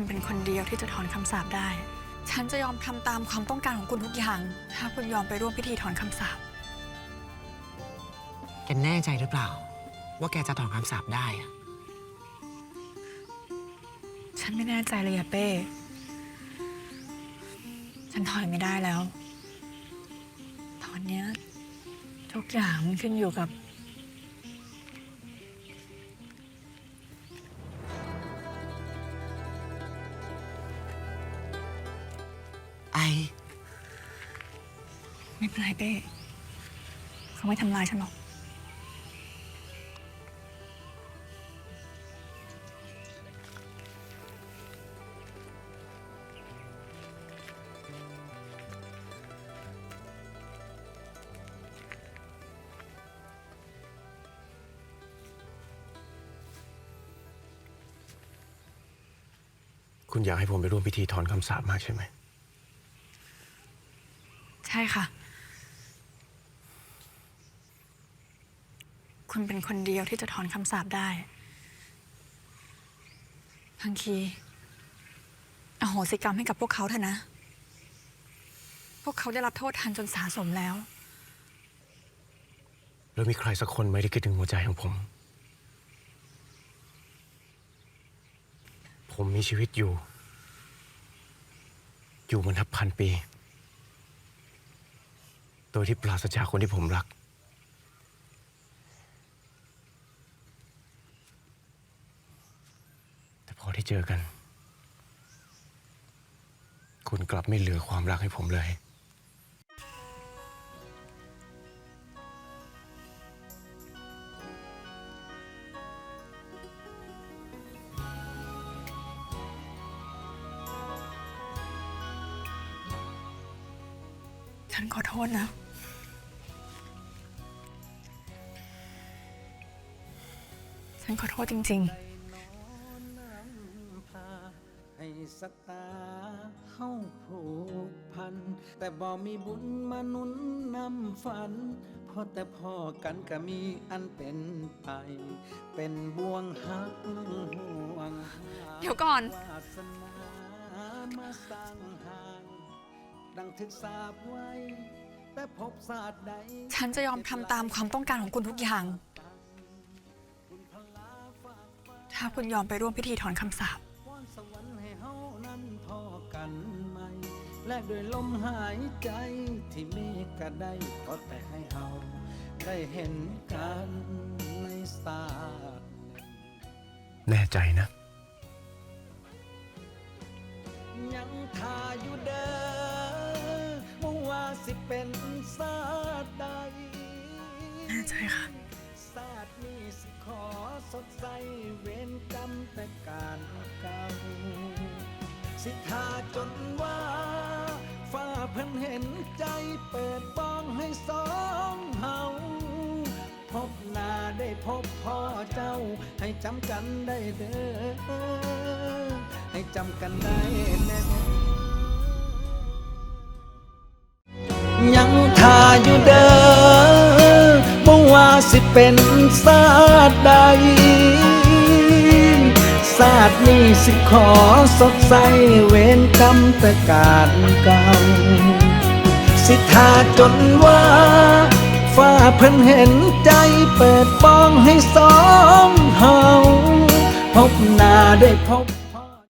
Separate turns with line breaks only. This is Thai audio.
คุณเป็นคนเดียวที่จะถอนคำสาปได้ ฉันจะยอมทำตามความต้องการของคุณทุกอย่าง ถ้าคุณยอมไปร่วมพิธีถอนคำสาป
แกแน่ใจหรือเปล่า ว่าแกจะถอนคำสาปได้อะ
ฉันไม่แน่ใจเลยอะเป้ ฉันถอยไม่ได้แล้ว ตอนเนี้ยทุกอย่างมันขึ้นอยู่กับ
ไอ
ไม่เป็นไรเป้เขาไม่ทำลายฉันหรอก
คุณอยากให้ผมไปร่วมพิธีถอนคำสาปมากใช่ไหม
ใช่ค่ะ คุณเป็นคนเดียวที่จะถอนคำสาปได้ พังคีอโหสิกรรมให้กับพวกเขาเถอะนะ พวกเขาได้รับโทษทันจนสาสมแล้ว
แล้วมีใครสักคนไหมที่คิดถึงหัวใจของผม ผมมีชีวิตอยู่ อยู่มานับพันปี โดยที่ปราศจากคนที่ผมรัก แต่พอที่เจอกัน คุณกลับไม่เหลือความรักให้ผมเลย
ฉันขอโทษนะ ฉันขอโทษจริง
ให้สตาเฮาผูกพัน แต่บ่มีบุญมาหนุนนำฝันพอแต่พ่อกันก็มีอันเป็นไป เป็นบ่วงหักห่วงหา
เดี๋ยวก่อน
วาสนามาสร้างห่างดังถึกสาบไว้ แต่พบศาสตร์ใด
ๆฉันจะยอมทำตามความต้องการของคุณทุกอย่าง ถ้าคุณยอมไปร่วมพิธีถอนคำสาป
พรสวรรค์ให้เฮานั้นพอกันไหมแลกด้วยลมหายใจที่มีก็ได้ก็แต่ให้เฮาได้เห็นกันในศาสตร์
แน่ใจนะ
ยังทาอยู่เด้อมุ่งว่าสิเป็นศาสตร์ใด
แน่ใจค่ะ
สดใสเวรกรรมแต่การเก่า สิทาจนว่าฟ้าเพิ่นเห็นใจเปิดบ้องให้สองเฮาพบหน้าได้พบพ่อเจ้า ให้จำกันได้เด้อให้จำกันได้แน่ยังทาอยู่เด้อ สิเป็นศาสตร์ใดศาสตร์นี้สิขอสดใสเวรกรรมแต่การเก่าสิทาจนว่าฟ้าเพิ่นเห็นใจเปิดป้องให้สองเฮาพบหน้าได้พบ